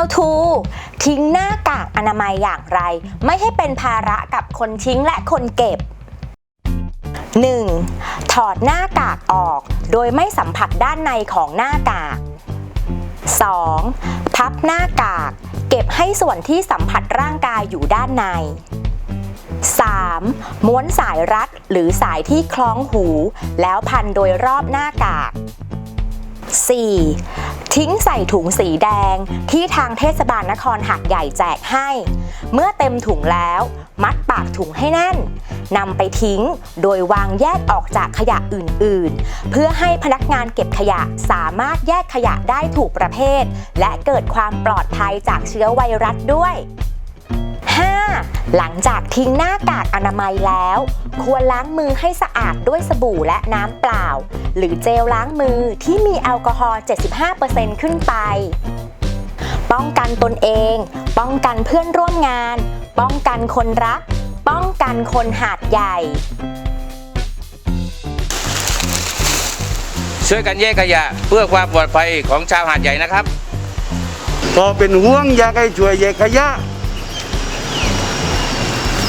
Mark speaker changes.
Speaker 1: How to ทิ้งหน้ากากอนามัยอย่างไร ไม่ให้เป็นภาระกับคนทิ้งและคนเก็บ 1. ถอดหน้ากากออก โดยไม่สัมผัสด้านในของหน้ากาก 2. พับหน้ากาก เก็บให้ส่วนที่สัมผัสร่างกายอยู่ด้านใน 3. ม้วนสายรัดหรือสายที่คล้องหู แล้วพันโดยรอบหน้ากาก 4. ทิ้งใส่ถุงสีแดงที่ทางเทศบาลนครหัดใหญ่แจกให้ เมื่อเต็มถุงแล้ว มัดปากถุงให้แน่นนำไปทิ้งโดยวางแยกออกจากขยะอื่นๆ เพื่อให้พนักงานเก็บขยะสามารถแยกขยะได้ถูกประเภท และเกิดความปลอดภัยจากเชื้อไวรัสด้วย หลังจากทิ้งหน้ากากอนามัยแล้ว ควรล้างมือให้สะอาดด้วยสบู่และน้ำเปล่า หรือเจลล้างมือที่มีแอลกอฮอล์ 75%ขึ้นไป ป้องกันตนเอง ป้องกันเพื่อนร่วมงาน ป้องกันคนรัก ป้องกันคนหาดใหญ่
Speaker 2: ช่วยกันแยกขยะเพื่อความปลอดภัยของชาวหาดใหญ่นะครับ
Speaker 3: พอเป็นห่วงอยากให้ช่วยแยกขยะ